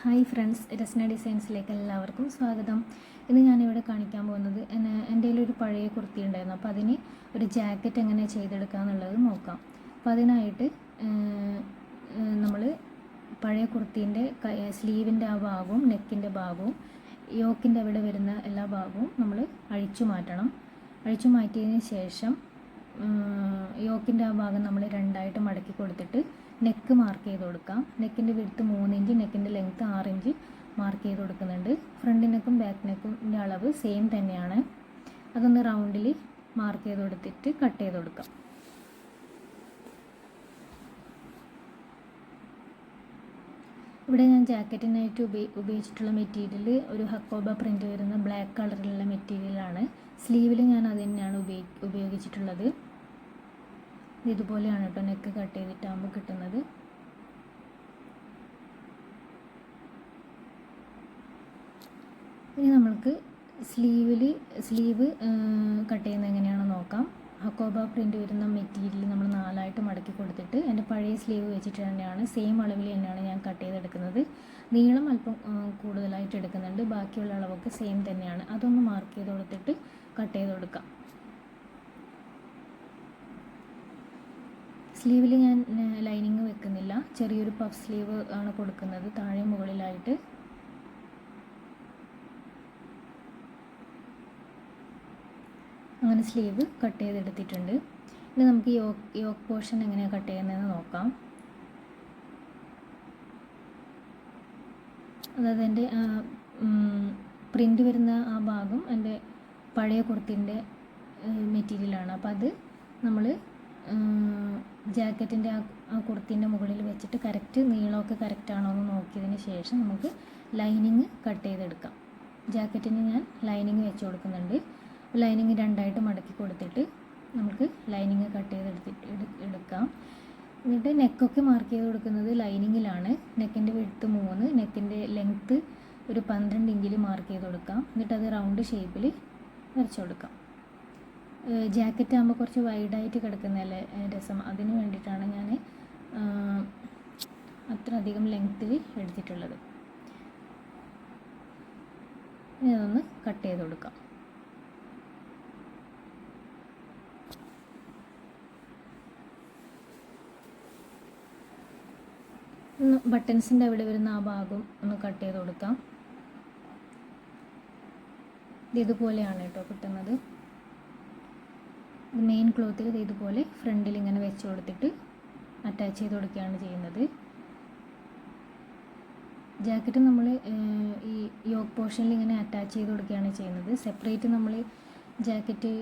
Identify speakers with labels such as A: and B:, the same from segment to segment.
A: Hi friends Rasna ഡിസൈൻസിലേക്ക് എല്ലാവർക്കും സ്വാഗതം. ഇന്ന് ഞാനിവിടെ കാണിക്കാൻ പോകുന്നത് എന്റെ ഒരു പഴയ കുർത്തി ഉണ്ടായിരുന്നു. അപ്പോൾ അതിന് ഒരു ജാക്കറ്റ് എങ്ങനെ ചെയ്തെടുക്കുക എന്നുള്ളത് നോക്കാം. അപ്പോൾ അതിനായിട്ട് നമ്മൾ പഴയ കുർത്തീന്റെ സ്ലീവിന്റെ ആ ഭാഗവും നെക്കിന്റെ ഭാഗവും യോക്കിന്റെ അവിടെ വരുന്ന എല്ലാ ഭാഗവും നമ്മൾ അഴിച്ചു മാറ്റണം. അഴിച്ചു മാറ്റിയതിന് ശേഷം യോക്കിന്റെ ആ ഭാഗം നമ്മൾ രണ്ടായിട്ട് മടക്കി കൊടുത്തിട്ട് നെക്ക് മാർക്ക് ചെയ്ത് കൊടുക്കാം. നെക്കിന്റെ വിടുത്ത് മൂന്ന് ഇഞ്ച് നെക്കിന്റെ ലെങ്ത്ത് ആറ് ഇഞ്ച് മാർക്ക് ചെയ്ത് കൊടുക്കുന്നുണ്ട്. ഫ്രണ്ട് നെക്കും ബാക്ക് നെക്കിന്റെ അളവ് സെയിം തന്നെയാണ്. അതൊന്ന് റൗണ്ടിൽ മാർക്ക് ചെയ്ത് കൊടുത്തിട്ട് കട്ട് ചെയ്ത് കൊടുക്കാം. ഇവിടെ ഞാൻ ജാക്കറ്റിനായിട്ട് ഉപയോഗി ഉപയോഗിച്ചിട്ടുള്ള മെറ്റീരിയൽ ഒരു ഹക്കോബ പ്രിന്റ് വരുന്ന ബ്ലാക്ക് കളറിലുള്ള മെറ്റീരിയലാണ് സ്ലീവിൽ ഞാൻ അത് തന്നെയാണ് ഉപയോഗി ഉപയോഗിച്ചിട്ടുള്ളത്. ഇതുപോലെയാണ് കേട്ടോ നെക്ക് കട്ട് ചെയ്തിട്ടാകുമ്പോൾ കിട്ടുന്നത്. ഇനി നമ്മൾക്ക് സ്ലീവിൽ സ്ലീവ് കട്ട് ചെയ്യുന്നത് എങ്ങനെയാണെന്ന് നോക്കാം. ഹക്കോബ പ്രിന്റ് വരുന്ന മെറ്റീരിയൽ നമ്മൾ നാലായിട്ട് മടക്കി കൊടുത്തിട്ട് എന്റെ പഴയ സ്ലീവ് വെച്ചിട്ട് തന്നെയാണ് സെയിം അളവിൽ തന്നെയാണ് ഞാൻ കട്ട് ചെയ്തെടുക്കുന്നത്. നീളം അല്പം കൂടുതലായിട്ട് എടുക്കുന്നുണ്ട് ബാക്കിയുള്ള അളവൊക്കെ സെയിം തന്നെയാണ്. അതൊന്ന് മാർക്ക് ചെയ്ത് കൊടുത്തിട്ട് കട്ട് ചെയ്ത് കൊടുക്കാം. സ്ലീവിൽ ഞാൻ ലൈനിങ് വെക്കുന്നില്ല. ചെറിയൊരു പഫ് സ്ലീവ് ആണ് കൊടുക്കുന്നത്. താഴെ മുകളിലായിട്ട്. അങ്ങനെ സ്ലീവ് കട്ട് ചെയ്തെടുത്തിട്ടുണ്ട്. ഇനി നമുക്ക് യോക്ക് യോക്ക് പോർഷൻ എങ്ങനെയാണ് കട്ട് ചെയ്യുന്നതെന്ന് നോക്കാം. അതായത് എന്റെ പ്രിന്റ് വരുന്ന ആ ഭാഗം എന്റെ പഴയ കുർത്തിന്റെ മെറ്റീരിയലാണ്. അപ്പോൾ അത് നമ്മൾ ജാക്കറ്റിന്റെ ആ ആ കുർത്തിന്റെ മുകളിൽ വെച്ചിട്ട് കറക്റ്റ് നീളമൊക്കെ കറക്റ്റ് ആണോ എന്ന് നോക്കിയതിന് ശേഷം നമുക്ക് ലൈനിങ് കട്ട് ചെയ്തെടുക്കാം. ജാക്കറ്റിന് ഞാൻ ലൈനിങ് വെച്ച് കൊടുക്കുന്നുണ്ട്. ലൈനിങ് രണ്ടായിട്ട് മടക്കി കൊടുത്തിട്ട് നമുക്ക് ലൈനിങ് കട്ട് ചെയ്തെടുത്തിട്ട് എടു- എടുക്കാം. എന്നിട്ട് നെക്കൊക്കെ മാർക്ക് ചെയ്ത് കൊടുക്കുന്നത് ലൈനിങ്ങിലാണ് നെക്കിന്റെ വിടുത്ത് മൂന്ന് നെക്കിന്റെ ലെങ്ത്ത് ഒരു പന്ത്രണ്ട് ഇഞ്ചിൽ മാർക്ക് ചെയ്ത് കൊടുക്കാം. എന്നിട്ട് അത് റൗണ്ട് ഷേപ്പിൽ വരച്ചു കൊടുക്കാം. ജാക്കറ്റ് ആകുമ്പോൾ കുറച്ച് വൈഡായിട്ട് കിടക്കുന്നതല്ലേ? രസം. അതിന് വേണ്ടിയിട്ടാണ് ഞാൻ അത്ര അധികം ലെങ്ത്തിൽ എടുത്തിട്ടുള്ളത്. ഇനി അതൊന്ന് കട്ട് ചെയ്ത് കൊടുക്കാം. ഒന്ന് ബട്ടൺസിന്റെ അവിടെ വരുന്ന ആ ഭാഗം ഒന്ന് കട്ട് ചെയ്ത് കൊടുക്കാം. ഇത് ഇതുപോലെയാണ് കേട്ടോ കിട്ടുന്നത്. മെയിൻ ക്ലോത്തിൽ ഇത് ഇതുപോലെ ഫ്രണ്ടിൽ ഇങ്ങനെ വെച്ച് കൊടുത്തിട്ട് അറ്റാച്ച് ചെയ്ത് കൊടുക്കുകയാണ് ചെയ്യുന്നത്. ജാക്കറ്റ് നമ്മൾ ഈ യോക്ക് പോർഷനിൽ ഇങ്ങനെ അറ്റാച്ച് ചെയ്ത് കൊടുക്കുകയാണ് ചെയ്യുന്നത്. സെപ്പറേറ്റ് നമ്മൾ ജാക്കറ്റ്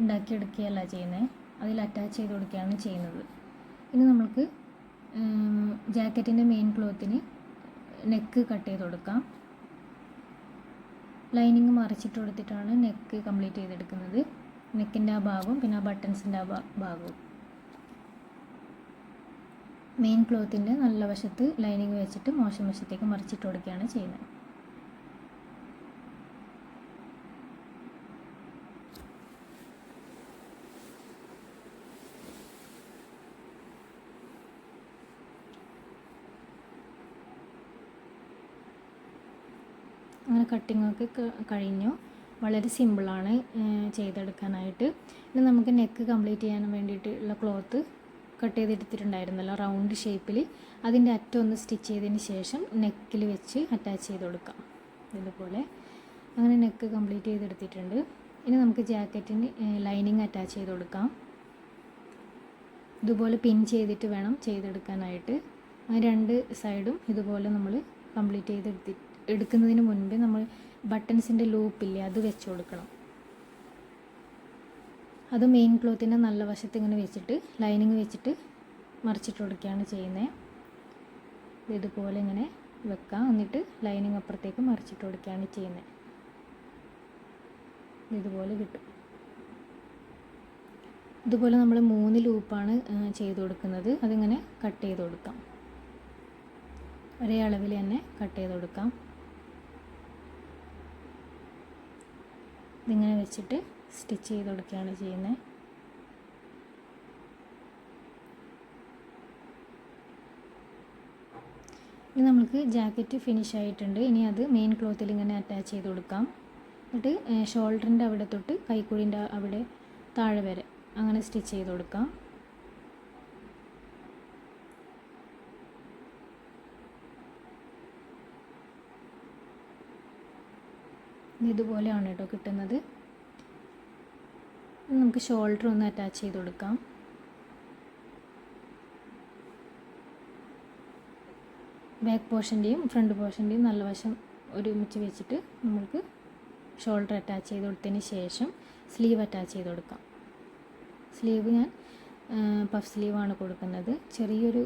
A: ഉണ്ടാക്കിയെടുക്കുകയല്ല ചെയ്യുന്നത് അതിൽ അറ്റാച്ച് ചെയ്ത് കൊടുക്കുകയാണ് ചെയ്യുന്നത്. ഇനി നമ്മൾക്ക് ജാക്കറ്റിന്റെ മെയിൻ ക്ലോത്തിന് നെക്ക് കട്ട് ചെയ്ത് കൊടുക്കാം. ലൈനിങ് മറിച്ചിട്ട് കൊടുത്തിട്ടാണ് നെക്ക് കംപ്ലീറ്റ് ചെയ്തെടുക്കുന്നത്. നെക്കിന്റെ ആ ഭാഗവും പിന്നെ ആ ബട്ടൺസിന്റെ ആ ഭാഗവും. മെയിൻ ക്ലോത്തിന്റെ നല്ല വശത്ത് ലൈനിങ് വെച്ചിട്ട് മോശം വശത്തേക്ക് മറിച്ചിട്ട് കൊടുക്കുകയാണ് ചെയ്യുന്നത്. അങ്ങനെ കട്ടിങ്ങൊക്കെ കഴിഞ്ഞു. വളരെ സിമ്പിളാണ് ചെയ്തെടുക്കാനായിട്ട്. ഇനി നമുക്ക് നെക്ക് കംപ്ലീറ്റ് ചെയ്യാൻ വേണ്ടിയിട്ടുള്ള ക്ലോത്ത് കട്ട് ചെയ്തെടുത്തിട്ടുണ്ടായിരുന്നല്ലോ റൗണ്ട് ഷേപ്പിൽ അതിന്റെ അറ്റം ഒന്ന് സ്റ്റിച്ച് ചെയ്തതിന് ശേഷം നെക്കിൽ വെച്ച് അറ്റാച്ച് ചെയ്ത് കൊടുക്കാം ഇതുപോലെ. അങ്ങനെ നെക്ക് കംപ്ലീറ്റ് ചെയ്തെടുത്തിട്ടുണ്ട്. ഇനി നമുക്ക് ജാക്കറ്റിന് ലൈനിങ് അറ്റാച്ച് ചെയ്ത് കൊടുക്കാം. ഇതുപോലെ പിൻ ചെയ്തിട്ട് വേണം ചെയ്തെടുക്കാനായിട്ട്. രണ്ട് സൈഡും ഇതുപോലെ നമ്മൾ കംപ്ലീറ്റ് ചെയ്തെടുത്തി എടുക്കുന്നതിന് മുൻപ് നമ്മൾ ബട്ടൺസിന്റെ ലൂപ്പില്ലേ അത് വെച്ച് കൊടുക്കണം. അത് മെയിൻ ക്ലോത്തിന്റെ നല്ല വശത്ത് ഇങ്ങനെ വെച്ചിട്ട് ലൈനിങ് വെച്ചിട്ട് മറിച്ചിട്ട് കൊടുക്കുകയാണ് ചെയ്യുന്നത് ഇതുപോലെ ഇങ്ങനെ വെക്കാം. എന്നിട്ട് ലൈനിങ് അപ്പുറത്തേക്ക് മറിച്ചിട്ട് കൊടുക്കുകയാണ് ചെയ്യുന്നത് ഇതുപോലെ കിട്ടും. ഇതുപോലെ നമ്മൾ മൂന്ന് ലൂപ്പാണ് ചെയ്ത് കൊടുക്കുന്നത്. അതിങ്ങനെ കട്ട് ചെയ്ത് കൊടുക്കാം. ഒരേ അളവിൽ തന്നെ കട്ട് ചെയ്ത് കൊടുക്കാം. ഇതിങ്ങനെ വെച്ചിട്ട് സ്റ്റിച്ച് ചെയ്ത് കൊടുക്കുകയാണ് ചെയ്യുന്നത്. ഇനി നമുക്ക് ജാക്കറ്റ് ഫിനിഷ് ആയിട്ടുണ്ട്. ഇനി അത് മെയിൻ ക്ലോത്തിൽ ഇങ്ങനെ അറ്റാച്ച് ചെയ്ത് കൊടുക്കാം. എന്നിട്ട് ഷോൾഡറിന്റെ അവിടെ തൊട്ട് കൈക്കുഴിന്റെ അവിടെ താഴെ വരെ അങ്ങനെ സ്റ്റിച്ച് ചെയ്ത് കൊടുക്കാം. ഇതുപോലെയാണ് കേട്ടോ കിട്ടുന്നത്. നമുക്ക് ഷോൾഡർ ഒന്ന് അറ്റാച്ച് ചെയ്ത് കൊടുക്കാം. ബാക്ക് പോർഷന്റെയും ഫ്രണ്ട് പോർഷന്റെയും നല്ല വശം ഒരുമിച്ച് വെച്ചിട്ട് നമുക്ക് ഷോൾഡർ അറ്റാച്ച് ചെയ്ത് കൊടുത്തതിന് ശേഷം സ്ലീവ് അറ്റാച്ച് ചെയ്ത് കൊടുക്കാം. സ്ലീവ് ഞാൻ പഫ് സ്ലീവാണ് കൊടുക്കുന്നത്. ചെറിയൊരു